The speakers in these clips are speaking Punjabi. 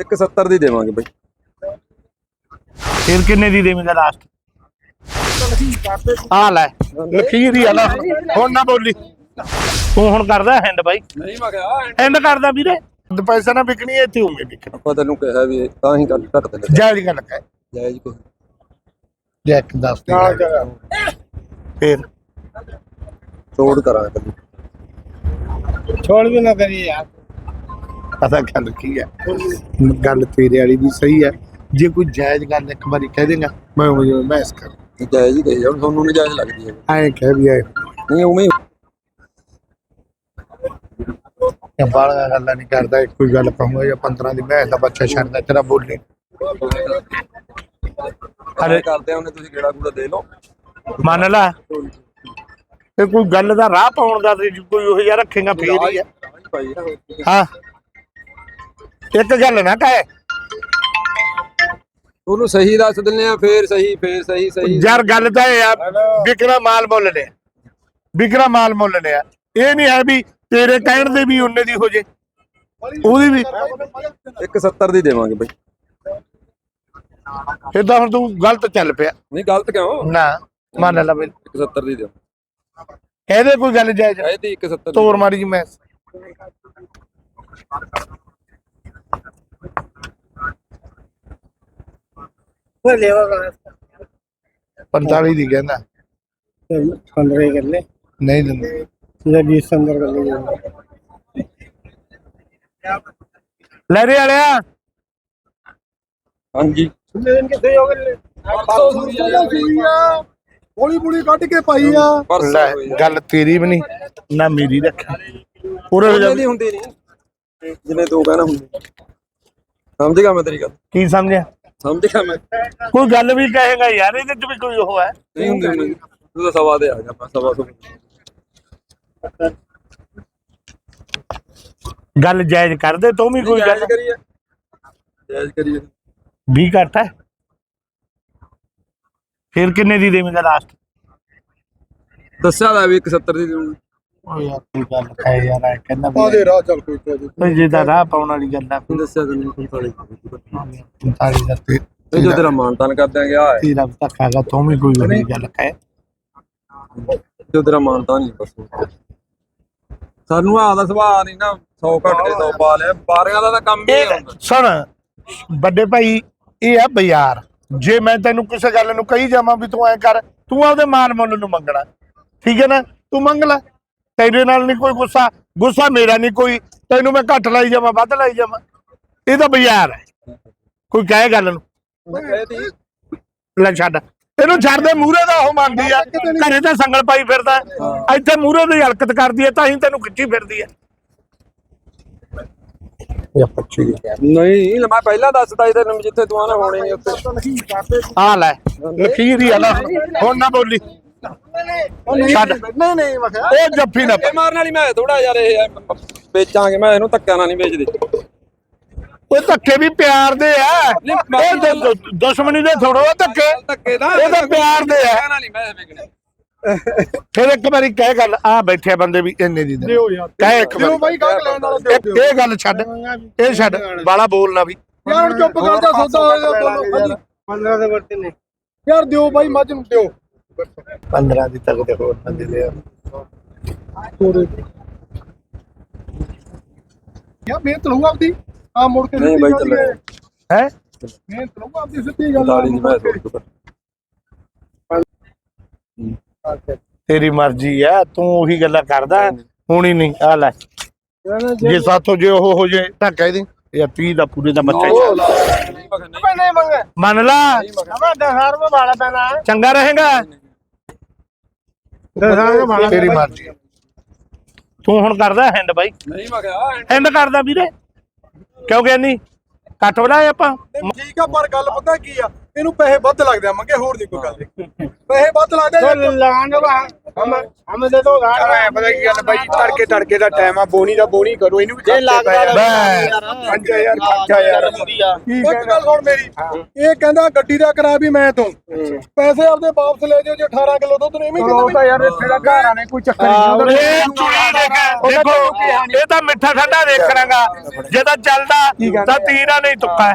170 ਦੀ ਦੇਵਾਂਗੇ ਬਈ। ਫਿਰ ਕਿੰਨੇ ਦੀ ਦੇਵੇਂਗਾ ਲਾਸਟ ਆ ਲੈ ਲਖੀਰ ਹੀ ਆ ਲੈ। ਹੁਣ ਨਾ ਬੋਲੀ। ਤੂੰ ਹੁਣ ਕਰਦਾ ਹੈਂਡ ਬਾਈ। ਨਹੀਂ ਮੈਂ ਕਿਹਾ ਹੈਂਡ ਕਰਦਾ ਵੀਰੇ। ਤੇ ਪੈਸਾ ਨਾ ਵਿਕਣੀ ਇੱਥੇ ਹੋਵੇ ਵਿਕਣਾ। ਆਪਾਂ ਤੈਨੂੰ ਕਿਹਾ ਵੀ ਤਾਂ ਹੀ ਕੱਟ ਘੱਟ ਦੇ ਜਾਇਜ਼ ਗੱਲ ਕਹਿ ਜਾਇਜ਼ ਕੋਈ ਜੈਕ ਦੱਸ ਦੇ। ਫਿਰ। ਛੋੜ ਕਰਾਂਗੇ ਕਦੀ ਛੋੜ ਵੀ ਨਾ ਕਰੀ ਯਾਰ। ਪਤਾ ਗੱਲ ਕੀ ਹੈ? ਗੱਲ ਤੇਰੇ ਵਾਲੀ ਵੀ ਸਹੀ ਹੈ। ਜੇ ਕੋਈ ਜਾਇਜ਼ ਗੱਲ ਇੱਕ ਵਾਰੀ ਕਹਿ ਦੇਗਾ ਮੈਂ ਉਹ ਮੈਂ ਇਸ ਕਰ। ਜਾਇਜ਼ ਹੀ ਕਹੀ ਹੁਣ ਤੁਹਾਨੂੰ ਨਹੀਂ ਜਾਇਜ਼ ਲੱਗਦੀ ਹੈ। ਐਂ ਕਹਿ ਵੀ ਐ ਨਹੀਂ ਉਵੇਂ ਹੀ ਜਾਂ ਬਾਹਲਾ ਗੱਲਾਂ ਨਹੀਂ ਕਰਦਾ ਇੱਕੋ ਹੀ ਗੱਲ ਕਹੂੰਗਾ ਜਾਂ 15 ਦੀ ਮੈਂ ਦਾ ਬੱਚਾ ਛੱਡਦਾ ਤੇਰਾ ਬੋਲੇ। ਅਰੇ ਕਰਦੇ ਆ ਉਹਨੇ ਤੁਸੀਂ ਕਿਹੜਾ ਕੂੜਾ ਦੇ ਲਓ। ਮੰਨ ਲੈ। ਤੇ ਕੋਈ ਗੱਲ ਦਾ ਰਾਹ ਪਾਉਣ ਦਾ ਤੇ ਕੋਈ ਉਹ ਜਿਹਾ ਰੱਖੇਗਾ ਫੇਰ ਹੀ ਆ ਹਾਂ। ਇੱਕ ਗੱਲ ਨਾ ਕਹੇ। ਉਹਨੂੰ ਸਹੀ ਦੱਸ ਦਿੰਨੇ ਆ ਫੇਰ ਸਹੀ ਫੇਰ ਸਹੀ ਸਹੀ। ਯਾਰ ਗੱਲ ਤਾਂ ਇਹ ਆ ਵਿਕਰਾ ਮਾਲ ਮੁੱਲ ਨੇ ਵਿਕਰਾ ਮਾਲ ਮੁੱਲ ਨੇ ਆ ਇਹ ਨਹੀਂ ਹੈ ਵੀ ਤੇਰੇ ਕਹਿਣ ਦੇ ਵੀ ਉਹਨੇ ਦੀ ਹੋ ਜੇ। ਉਹਦੀ ਵੀ। 170 ਦੀ ਦੇਵਾਂਗੇ ਬਈ। ਫਿਰ ਤਾਂ ਹੁਣ ਤੂੰ ਗਲਤ ਚੱਲ ਪਿਆ। ਨਹੀਂ ਗਲਤ ਕਿਉਂ? ਨਾ ਮੰਨ ਲੈ ਬਈ। 170 ਦੀ ਦਿਓ। ਇਹਦੇ ਕੋਈ ਗੱਲ ਜਾਇਜ਼। ਇਹਦੀ 170 ਦੀ ਤੋਰ ਮਾਰੀ ਜੀ ਮੈਂ। ਲੈਵਾ 45 ਦੀ। ਕਹਿੰਦਾ। 15 ਕਰ ਲੈ ਨਹੀਂ ਦਿੰਦੇ। ਜਾਂ 20 ਅੰਦਰ ਕਰ ਲੈ ਲੈ ਰੇ ਵਾਲਿਆ। ਹਾਂਜੀ। ਲੈਣ ਕਿੱਥੇ ਹੋ ਗਏ? ਬੋਲੀ ਬੋਲੀ ਕੱਢ ਕੇ ਪਾਈ ਆ। ਲੈ। ਗੱਲ ਤੇਰੀ ਵੀ ਨਹੀਂ। ਨਾ ਮੇਰੀ ਰੱਖੀ ਪੂਰੇ ਹੋ ਉਹਨੇ ਜਾ ਦੀ ਹੁੰਦੀ ਨਹੀਂ। ਜਿਵੇਂ ਤੂੰ ਕਹਿਣਾ ਹੁੰਦੀ। ਸਮਝ ਗਿਆ ਮੈਂ ਤੇਰੀ ਗੱਲ? ਕੀ ਸਮਝਿਆ? ਸਮਝ ਗਿਆ ਮੈਂ? ਕੋਈ ਗੱਲ ਵੀ ਕਹੇਗਾ ਯਾਰ ਇਹਦੇ ਚ ਵੀ ਕੋਈ ਉਹ ਹੈ। ਨਹੀਂ ਹੁੰਦੀ ਹੁੰਦੀ ਤੂੰ ਤਾਂ ਸਵਾ ਦੇ ਆ ਗਿਆ ਮੈਂ ਸਵਾ ਤੋਂ ਗੱਲ ਜਾਇਜ਼ ਕਰਦੇ ਤੂੰ ਵੀ ਕੋਈ ਗੱਲ। ਜਾਇਜ਼ ਕਰੀਏ। ਜਾਇਜ਼ ਕਰੀਏ। 20 ਘੱਟ ਹੈ। ਫਿਰ ਕਿੰਨੇ ਦੀ ਦੇਵੇਂਗਾ ਲਾਸਟ ਦੱਸਿਆ ਦਾ ਵੀ 170 ਦੀ ਦੇਵਾਂਗੇ ਓ ਯਾਰ ਕੀ ਗੱਲ ਹੈ ਯਾਰ ਇਹ ਕਹਿੰਦਾ ਆ ਦੇ ਰਾਹ ਚੱਲ ਕੋਈ ਤੇ ਵੀ ਜੇ ਤਾਂ ਰਾਹ ਪਾਉਣ ਵਾਲੀ ਗੱਲ ਆ। ਤੂੰ ਦੱਸਿਆ ਤੈਨੂੰ 45 45 ਦਾ। ਤੇ ਇਹ ਜੋ ਤੇਰਾ ਮਾਨਤਾਨ ਕਰ ਦਿਆਂਗੇ ਆ ਤੇਰਾ ਵੀ ਧੱਕਾ ਗਾ ਤੂੰ ਵੀ ਕੋਈ ਵੱਡੀ ਗੱਲ ਕਹਿ। ਜੋ ਤੇਰਾ ਮਾਨਤਾਨ ਨਹੀਂ ਬਸ। ਸਾਨੂੰ ਆ ਦਾ ਸੁਭਾਅ ਨਹੀਂ ਨਾ 100 ਘੱਟ ਕੇ 100 ਪਾ ਲਿਆ। ਬਾਰਿਆਂ ਦਾ ਤਾਂ ਕੰਮ ਹੀ ਇਹ ਹੁੰਦਾ। ਸੁਣ ਵੱਡੇ ਭਾਈ ਇਹ ਆ ਬਾਜ਼ਾਰ। ਜੇ ਮੈਂ ਤੈਨੂੰ ਕਿਸੇ ਗੱਲ ਨੂੰ ਕਹੀ ਜਾਵਾਂ ਵੀ ਤੂੰ ਐ ਕਰ ਤੂੰ ਆਪਦੇ ਮਾਲ ਮੁੱਲ ਨੂੰ ਮੰਗਣਾ। ਠੀਕ ਹੈ ਨਾ? ਤੂੰ ਮੰਗ ਲੈ। ਤੇਰੇ ਨਾਲ ਨਹੀਂ ਕੋਈ ਗੁੱਸਾ ਗੁੱਸਾ ਮੇਰਾ ਨਹੀਂ ਕੋਈ ਤੈਨੂੰ ਮੈਂ ਘੱਟ ਲਾਈ ਜਾਵਾਂ ਵੱਧ ਲਾਈ ਜਾਵਾਂ। ਇਹ ਤਾਂ ਬਾਜ਼ਾਰ ਹੈ। ਕੋਈ ਕਹੇ ਗੱਲ ਨੂੰ? ਲੈ ਛੱਡ। ਇਹਨੂੰ ਛੱਡ ਦੇ ਮੂਹਰੇ ਦਾ ਉਹ ਮੰਨਦੀ ਆ। ਘਰੇ ਤਾਂ ਸੰਗਲ ਪਾਈ ਫਿਰਦਾ। ਇੱਥੇ ਮੂਹਰੇ ਦੀ ਹਰਕਤ ਕਰਦੀ ਹੈ ਤਾਂ ਹੀ ਤੈਨੂੰ ਖਿੱਚੀ ਫਿਰਦੀ ਹੈ। ਇਹ ਪੱਛੀ ਨਹੀਂ ਮੈਂ ਪਹਿਲਾਂ ਦੱਸਦਾ ਤੈਨੂੰ ਵੀ ਜਿੱਥੇ ਤੂੰ ਆਣਾ ਹੋਣੇ ਨਹੀਂ ਉੱਥੇ। ਆ ਲੈ ਲਖੀਰ ਹੀ ਆ ਲੈ ਹੁਣ ਨਾ ਬੋਲੀ। ਛੱਡ। ਨਹੀਂ ਨਹੀਂ ਮੈਂ ਕਿਹਾ। ਉਹ ਜੱਫੀ ਨਾ ਇਹ ਮਾਰਨ ਵਾਲੀ ਮੈਂ ਥੋੜਾ ਯਾਰ ਇਹ ਵੇਚਾਂਗੇ ਮੈਂ ਇਹਨੂੰ ਧੱਕਾ ਨਾਲ ਨਹੀਂ ਵੇਚਦੇ। ਉਹ ਧੱਕੇ ਵੀ ਪਿਆਰ ਦੇ ਆ। ਉਹ ਦੁ- ਦੁ- ਦੁਸ਼ਮਣੀ ਦੇ ਥੋੜੋ ਆ ਧੱਕੇ। ਧੱਕੇ ਦਾ ਇਹ ਤਾਂ ਪਿਆਰ ਦੇ ਆ। ਨਾਲ ਨਹੀਂ ਮੈਂ ਵੇਚਣੇ ਫਿਰ ਇੱਕ ਵਾਰੀ ਕਹਿ ਗੱਲ ਆ ਬੈਠੇ ਬੰਦੇ ਵੀ ਇੰਨੇ ਦੀ ਦੇ ਦਿਓ ਯਾਰ ਕਹਿ ਇੱਕ ਦਿਓ ਵਾਰੀ। ਬਾਈ ਗਾਹਕ ਲੈਣ ਵਾਲਾ ਦਿਓ ਇਹ- ਇਹ ਗੱਲ ਛੱਡ। ਇਹ ਛੱਡ। ਬਾਲਾ ਬੋਲਣਾ ਵੀ। ਯਾਰ ਹੁਣ ਚੁੱਪ ਕਰ ਜਾ ਸੌਦਾ ਬੋਲੋ। ਹਾਂਜੀ। 15 ਦੇ ਵਰਤੇ ਨੇ ਯਾਰ ਦਿਓ ਬਾਈ ਮੱਝ ਨੂੰ ਦਿਓ। 15 ਦੀ ਤੱਕ ਦੇ ਹੋਰ ਬੰਦੇ ਦੇ ਆ ਯਾਰ ਮਿਹਨਤ ਲਊ ਆਪਦੀ। ਆ ਮੁੜ ਕੇ ਨਹੀਂ ਬਾਈ ਚੱਲੇ ਹੈ। ਹੈ। ਮਿਹਨਤ ਲਊ ਆਪਦੀ ਸਿੱਧੀ ਗੱਲ 45 ਦੀ ਮੈਂ ਸੋਚ ਤੇਰੀ ਮਰਜ਼ੀ ਆ ਤੂੰ ਉਹੀ ਗੱਲਾਂ ਕਰਦਾ। ਹੁਣੀ ਨਹੀਂ ਆ ਲੈ। ਜੇ ਸਾਥੋਂ ਜੇ ਉਹ ਹੋ ਜੇ। ਤਾਂ ਕਹਿ ਦੇ ਇਹ 30 ਦਾ ਪੂਰੇ ਦਾ ਬੱਚਾ ਹੀ ਨਹੀਂ ਮੰਗਾ ਮੰਨ ਲਾ। ਅਬਾ 10 ਰੁਪਏ ਵਾਲਾ ਪੈਣਾ। ਹੈ ਚੰਗਾ ਰਹੇਗਾ? 10 ਰੁਪਏ ਵਾਲਾ ਤੇਰੀ ਮਰਜ਼ੀ ਆ। ਤੂੰ ਹੁਣ ਕਰਦਾ ਹੈਂਡ ਬਾਈ। ਨਹੀਂ ਮੈਂ ਕਿਹਾ ਹੈਂਡ ਕਰਦਾ ਵੀਰੇ। ਕਿਉਂ ਕਹਿੰਦੀ? ਕੱਟ ਬਲਾਏ ਆਪਾਂ। ਠੀਕ ਆ ਪਰ ਗੱਲ ਪਤਾ ਕੀ ਆ? ਇਹਨੂੰ ਪੈਸੇ ਵੱਧ ਲੱਗਦੇ ਆ ਮੰਗੇ ਹੋਰ ਨਹੀਂ ਕੋਈ ਗੱਲ ਨਹੀਂ। ਪੈਸੇ ਵੱਧ ਲੱਗਦੇ ਆ ਲਾਣ ਵਾ ਹਮ ਹਮ ਦੇ ਤੋਂ ਗਾੜ ਮੈਂ ਪਤਾ ਕੀ ਗੱਲ ਬਾਈ ਤੜਕੇ ਤੜਕੇ ਦਾ ਟਾਈਮ ਆ ਬੋਣੀ ਦਾ ਬੋਣੀ ਕਰੋ ਇਹਨੂੰ ਵੀ ਲੱਗਦਾ ਯਾਰ। 5000 5000 ਇੱਕ ਗੱਲ ਸੁਣ ਮੇਰੀ ਇਹ ਕਹਿੰਦਾ ਗੱਡੀ ਦਾ ਕਰਾ ਵੀ ਮੈਂ ਤੋਂ। ਪੈਸੇ ਆਪਦੇ ਵਾਪਸ ਲੈ ਜਾਓ ਜੇ 18 ਕਿਲੋ ਦੁੱਧ ਨੇ ਐਵੇਂ ਉਹ ਤਾਂ ਯਾਰ ਇੱਥੇ ਦਾ ਘਰਾਂ ਨੇ ਕੋਈ ਚੱਕਰ ਨਹੀਂ। ਦੇਖੋ ਇਹ ਤਾਂ ਮਿੱਠਾ ਠੰਡਾ ਦੇਖ ਰਾਂਗਾ ਜੇ ਤਾਂ ਚੱਲਦਾ ਤਾਂ ਤੀਰਾ ਨਹੀਂ ਤੁੱਕਾ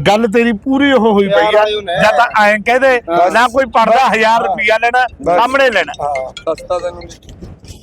ਗੱਲ ਤੇਰੀ ਪੂਰੀ ਉਹ ਹੋਈ ਪਈ ਆ। ਜਾਂ ਤਾਂ ਐਂ ਕਹਦੇ ਨਾ ਕੋਈ ਪੜਦਾ 1000 ਰੁਪਿਆ ਲੈਣਾ ਸਾਹਮਣੇ ਲੈਣਾ। ਸਸਤਾ ਤੈਨੂੰ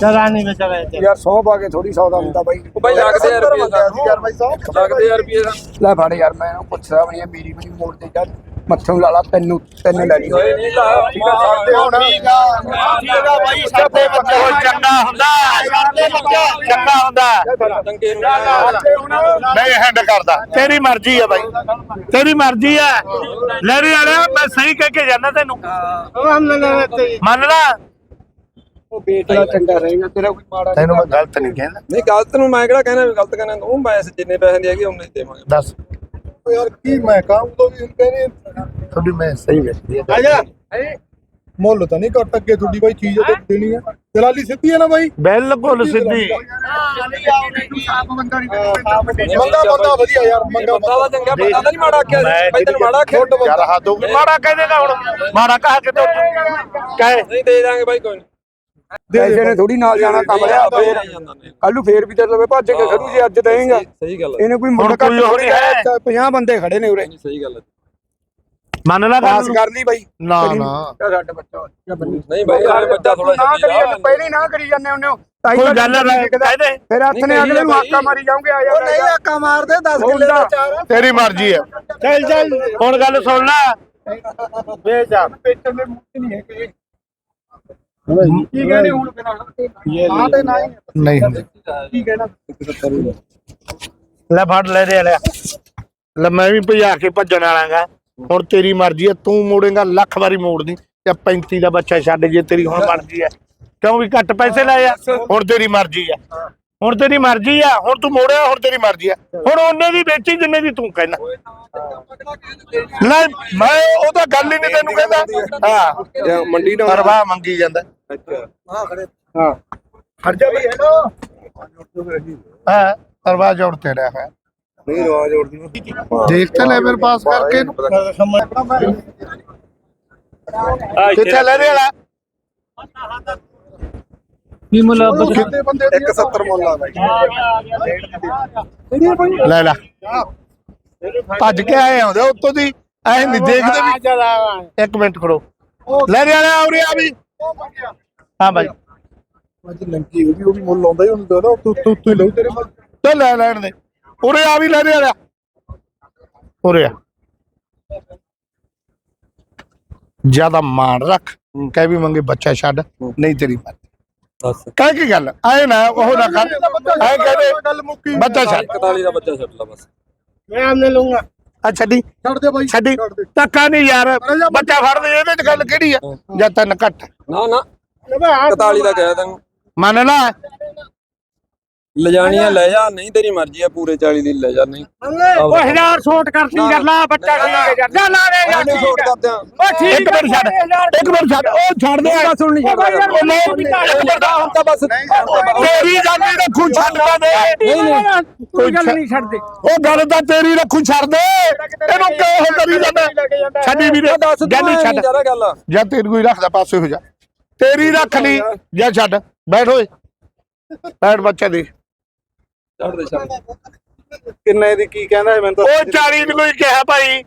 ਚਲਾ ਨਹੀਂ ਵਿਚਾਰਾ ਯਾਰ 100 ਪਾ ਕੇ ਥੋੜੀ 100 ਦਾ ਹੁੰਦਾ ਬਾਈ। ਉਹ ਬਾਈ ਲੱਗਦੇ ਯਾਰ ਰੁਪਏ ਲੱਗਦੇ ਯਾਰ ਰੁਪਏ ਲੈ ਫੜ ਯਾਰ ਮੈਂ ਪੁੱਛਦਾ ਵੀ ਇਹ ਮੇਰੀ ਵੀ ਮੋੜ ਤੇ ਚੱਲ ਮੱਥੋਂ ਲਾਲਾ ਤੈਨੂੰ ਤੈਨੂੰ ਲੈ ਜੀ ਠੀਕ ਆ ਸਾਡੇ ਹੁਣ ਮੇਰਾ ਬਾਈ ਸਾਡੇ ਬੱਚੇ। ਉਹ ਚੰਗਾ ਹੁੰਦਾ ਚੰਗਾ ਹੁੰਦਾ। ਨਹੀਂ ਹੈਂਡ ਕਰਦਾ। ਤੇਰੀ ਮਰਜ਼ੀ ਆ ਬਾਈ। ਤੇਰੀ ਮਰਜ਼ੀ ਆ। ਲੈਰੀ ਵਾਲਿਆ ਮੈਂ ਸਹੀ ਕਹਿ ਕੇ ਜਾਣਾ ਤੈਨੂੰ। ਮੰਨ ਲਾ। ਉਹ ਬੇਟਾ ਚੰਗਾ ਰਹੇਗਾ ਤੇਰਾ ਕੋਈ ਮਾੜਾ ਤੈਨੂੰ ਮੈਂ ਗਲਤ ਨਹੀਂ ਕਹਿੰਦਾ। ਨਹੀਂ ਗਲਤ ਨੂੰ ਮੈਂ ਕਿਹੜਾ ਕਹਿੰਦਾ ਗਲਤ ਕਹਿੰਦਾ ਤੂੰ ਮੈਂ ਜਿੰਨੇ ਪੈਸੇ ਦੇ ਹੈਗੇ ਉਹਨੇ ਦੇਵਾਂਗੇ। ਯਾਰ ਕੀ ਮੈਂ ਕਹਾਂ ਉਦੋਂ ਵੀ ਹੁਣ ਕਹਿੰਦੇ ਤੁਹਾਡੀ ਮੈਂ ਸਹੀ ਵੇਖਦੀ ਆ ਆਜਾ ਮੁੱਲ ਤਾਂ ਨਹੀਂ ਘੱਟ ਅੱਗੇ ਤੁਹਾਡੀ ਬਾਈ ਚੀਜ਼ ਤੇ ਦੇਣੀ ਹੈ ਦਲਾਲੀ ਸਿੱਧੀ ਹੈ ਨਾ ਬਾਈ ਬਿਲਕੁਲ ਸਿੱਧੀ ਮੰਗਾ ਬੰਦਾ ਵਧੀਆ ਯਾਰ ਮੰਗਾ ਬੰਦਾ ਦਾ ਚੰਗਾ ਬੰਦਾ ਤਾਂ ਨਹੀਂ ਮਾੜਾ ਆਖਿਆ ਬਾਈ ਤੈਨੂੰ ਮਾੜਾ ਆਖਿਆ ਯਾਰ ਹੱਦ ਮਾੜਾ ਕਹਿ ਦੇਗਾ ਹੁਣ ਮਾੜਾ ਕਹਾ ਕੇ ਤੋ ਕਹੇ ਨਹੀਂ ਦੇ ਦਾਂਗੇ ਬਾਈ ਕੋਈ ਐਸੇ ਨੇ ਥੋੜੀ ਨਾਲ ਜਾਣਾ ਕੰਮ ਲਿਆ ਫੇਰ ਕੱਲ ਨੂੰ ਫੇਰ ਵੀ ਤੇਰੇ ਲਵੇ ਭੱਜ ਕੇ ਖੜੂ ਜੇ ਅੱਜ ਦੇਂਗਾ ਸਹੀ ਗੱਲ ਇਹਨੇ ਕੋਈ ਮੁੰਡਾ ਕੋਈ ਹੋਣੀ ਹੈ 50 ਬੰਦੇ ਖੜੇ ਨੇ ਉਰੇ ਸਹੀ ਗੱਲ ਮੰਨ ਲਾ ਪਾਸ ਕਰ ਲਈ ਬਾਈ ਨਾ ਨਾ ਸਾਡਾ ਬੱਚਾ ਨਹੀਂ ਬਾਈ ਇਹ ਬੱਚਾ ਥੋੜਾ ਨਾ ਕਰੀ ਪਹਿਲੀ ਨਾ ਕਰੀ ਜਾਂਦੇ ਉਹਨੇ ਕੋਈ ਗੱਲ ਨਾ ਕਹਦੇ ਫਿਰ ਹੱਥ ਨੇ ਅਗਲੇ ਨੂੰ ਆਕਾ ਮਾਰੀ ਜਾਓਗੇ ਆ ਜਾ ਨਹੀਂ ਆਕਾ ਮਾਰਦੇ 10 ਕਿੱਲੇ ਦਾ ਚਾਰ ਤੇਰੀ ਮਰਜ਼ੀ ਹੈ ਚੱਲ ਚੱਲ ਹੁਣ ਗੱਲ ਸੁਣ ਲੈ ਬੇਚਾਰ ਪੇਟਰ ਦੇ ਮੂੰਹ ਨਹੀਂ ਹੈ ਕਿ ਲੈ ਫੜ ਲੈ ਦੇ ਲੈ। ਲੈ ਮੈਂ ਵੀ ਭਜਾ ਕੇ ਭੱਜਣ ਵਾਲਾਗਾ ਹੁਣ ਤੇਰੀ ਮਰਜ਼ੀ ਆ ਤੂੰ ਮੋੜੇਗਾ ਲੱਖ ਵਾਰੀ ਮੋੜਦੀ ਜਾਂ 35 ਦਾ ਬੱਚਾ ਛੱਡ ਜੇ ਤੇਰੀ ਹੁਣ ਮਰਜ਼ੀ ਹੈ ਕਿਉਂ ਵੀ ਘੱਟ ਪੈਸੇ ਲੈ ਆ? ਹੁਣ ਤੇਰੀ ਮਰਜ਼ੀ ਆ। ਹੁਣ ਤੇਰੀ ਮਰਜ਼ੀ ਆ ਹੁਣ ਤੂੰ ਮੋੜਿਆ ਹੁਣ ਤੇਰੀ ਮਰਜ਼ੀ ਆ। ਹੁਣ ਉਹਨੇ ਦੀ ਵੇਚੀ ਜਿੰਨੇ ਦੀ ਤੂੰ ਕਹਿਣਾ। ਲੈ ਮੈਂ ਉਹ ਤਾਂ ਗੱਲ ਹੀ ਨਹੀਂ ਤੈਨੂੰ ਕਹਿੰਦਾ। ਹਾਂ। ਮੰਡੀ ਨਾਲ ਪਰਵਾਹ ਮੰਗੀ ਜਾਂਦਾ। ਹਾਂ। ਖਰਚਾ ਵੀ ਹੈ ਨਾ ਹਾਂ ਪਰਵਾਹ ਜੋੜ ਤੇ ਰਿਹਾ ਹੈ ਨਹੀਂ ਰਵਾ ਜੋੜਦੀ ਦੇਖ ਤੇ ਲੈਵਲ ਪਾਸ ਕਰਕੇ। ਇਹਨੂੰ। ਕਿੱਥੇ ਲੈ ਰਿਹਾ ਕਿੰਨੇ ਬੰਦੇ ਦੀ 170 ਮੁੱਲ ਆ ਬਾਈ। ਲੈ ਲੈ ਭੱਜ ਕੇ ਆਏ ਆਉਂਦੇ ਉੱਤੋਂ ਦੀ। ਐ ਨਹੀਂ ਦੇਖਦੇ ਵੀ ਇੱਕ ਮਿੰਟ ਖੜੋ। ਲੈ ਰਿਹਾ ਆ ਉਰੇ ਆ ਵੀ। ਹਾਂ ਬਾਈ। ਅੱਜ ਲੰਕੀ ਉਹ ਵੀ ਉਹ ਵੀ ਮੁੱਲ ਆਉਂਦਾ ਹੀ ਉਹਨੂੰ ਨਾ ਤੂੰ ਤੂੰ ਤੂੰ ਲਊ ਤੇਰੇ ਕੋਲ। ਤੇ ਲੈ ਲੈਣ ਦੇ। ਉਰੇ ਆ ਵੀ ਲੈ ਰਿਹਾ ਆ ਉਰੇ ਆ। ਜ਼ਿਆਦਾ ਮਾਣ ਰੱਖ। ਕਹਿ ਵੀ ਮੰਗੇ ਬੱਚਾ ਛੱਡ। ਨਹੀਂ ਤੇਰੀ ਮਰਜ਼ੀ। ਦੱਸ। ਕੀ ਗੱਲ? ਐ ਨਾ ਉਹ ਨਾ ਕਰ। ਐ ਕਹਦੇ ਬੱਚਾ ਛੱਡ। 41 ਦਾ ਬੱਚਾ ਛੱਡ ਲਾ ਬਸ। ਮੈਂ ਆਮਨੇ ਲਊਂਗਾ। ਆ ਛੱਡੀ। ਛੱਡ ਦੇ ਬਾਈ ਛੱਡੀ। ਧੱਕਾ ਨਹੀਂ ਯਾਰ ਬੱਚਾ। ਫੜ ਦੇ ਇਹਦੇ ਚ ਗੱਲ ਕਿਹੜੀ ਆ? ਜਾਂ ਤਨ ਘੱਟ। ਨਾ ਨਾ। 41 ਦਾ ਕਹਿਆ ਤੈਨੂੰ ਮੰਨ ਲੈ। ਲਿਜਾਣੀ ਆ ਲੈ ਜਾ ਨਹੀਂ ਤੇਰੀ ਮਰਜ਼ੀ ਆ ਪੂਰੇ 40 ਦੀ ਲੈ ਜਾ ਨਹੀਂ। ਉਹ ਹਜ਼ਾਰ ਛੋਟ ਕਰਤੀ ਕਰ ਲਾ ਬੱਚਾ ਠੀਕ ਹੈ ਯਾਰ ਜਾ ਲਾ ਦੇ ਯਾਰ ਨਹੀਂ ਛੋਟ ਕਰਦੇ। ਆ ਉਹ ਠੀਕ ਇੱਕ ਮਿੰਟ ਛੱਡ ਇੱਕ ਮਿੰਟ ਛੱਡ ਉਹ ਛੱਡ ਦੇ ਬਸ ਹੁਣ ਨਹੀਂ ਛੱਡਦਾ ਨਹੀਂ ਇੱਕ ਮਿੰਟ ਹੁਣ ਤਾਂ ਬਸ ਤੇਰੀ ਗੱਲ ਹੀ ਰੱਖੂ ਛੱਡ ਦੇ। ਨਹੀਂ ਨਹੀਂ। ਕੋਈ ਗੱਲ ਨਹੀਂ ਛੱਡ ਦੇ ਉਹ ਗੱਲ ਤਾਂ ਤੇਰੀ ਰੱਖੂ ਛੱਡ ਦੇ। ਇਹਨੂੰ ਕਿਉਂ ਕਰੀ ਜਾਂਦਾ? ਛੱਡੀ ਵੀਰੇ ਦੱਸ ਗੱਲ ਹੀ ਛੱਡ। ਜਾਂ ਤੇਰੀ ਕੋਈ ਰੱਖਦਾ ਪਾਸੇ ਹੋ ਜਾ। ਤੇਰੀ ਰੱਖ ਲਈ ਜਾਂ ਛੱਡ। ਬੈਠ ਓਏ। ਬੈਠ ਬੱਚਾ ਦੇ। ਕਿੰਨੇ ਦੀ ਕੀ ਕਹਿੰਦਾ ਮੈਨੂੰ ਤਾਂ? ਉਹ 40 ਨੂੰ ਕੋਈ ਕਿਹਾ ਭਾਈ।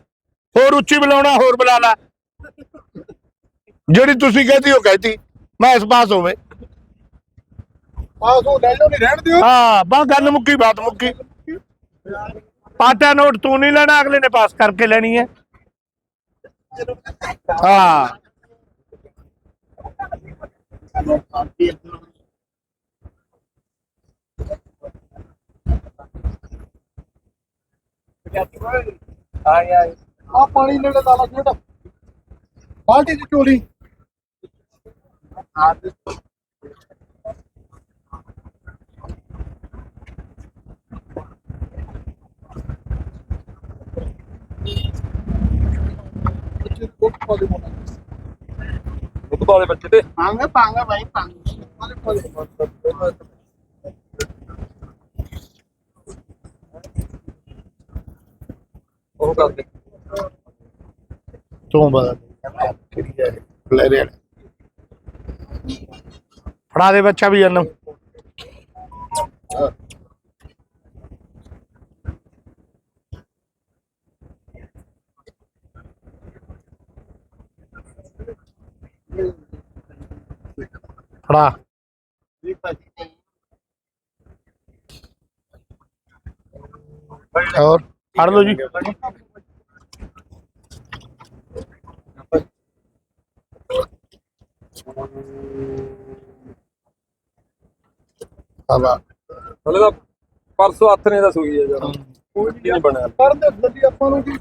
ਹੋਰ ਉੱਚੀ ਬੁਲਾਉਣਾ ਹੋਰ ਬੁਲਾ ਲਾ। ਜਿਹੜੀ ਤੁਸੀਂ ਕਹਤੀ ਉਹ ਕਹਤੀ। ਮੈਂ ਇਸ ਪਾਸ ਹੋਵੇ। ਆਹ ਉਹ ਲੈ ਲਓ ਨਹੀਂ ਰਹਿਣ ਦਿਓ। ਹਾਂ ਬਾ ਗੱਲ ਮੁੱਕੀ ਬਾਤ ਮੁੱਕੀ। ਪਾਟਾ ਨੋਟ ਤੂੰ ਨਹੀਂ ਲੈਣਾ ਅਗਲੇ ਨੇ ਪਾਸ ਕਰਕੇ ਲੈਣੀ ਹੈ। ਹਾਂ। ਆ ਪਾਣੀ ਨੇੜੇ ਲਾ ਲਾ ਜਿਹੜਾ ਬਾਲਟੀ ਚ ਚੋਲੀ ਦੁੱਧ ਵਾਲੇ ਬੱਚੇ ਤੇ। ਪਾਂਗਾ ਪਾਂਗਾ ਭਾਈ ਪਾਂਗਾ ਉਹ ਕਰਦੇ ਤੂੰ ਬਤਾ ਕਿਹੜੀ ਹੈ ਲੈ ਫੜਾ ਦੇ ਬੱਚਾ ਵੀ ਇਹਨੂੰ ਫੜਾ। ਹੋਰ? ਫੜ ਲਓ ਜੀ। ਹਵਾ ਹਲੇ ਤਾਂ ਪਰਸੋਂ ਹੱਥ ਨੇ ਦਾ ਸੂਈ ਹੈ। ਜਰਾ ਕੋਈ ਨਹੀਂ ਬਣਿਆ। ਕਰਦੇ ਦੱਲੀ ਆਪਾਂ ਨੂੰ ਕੀ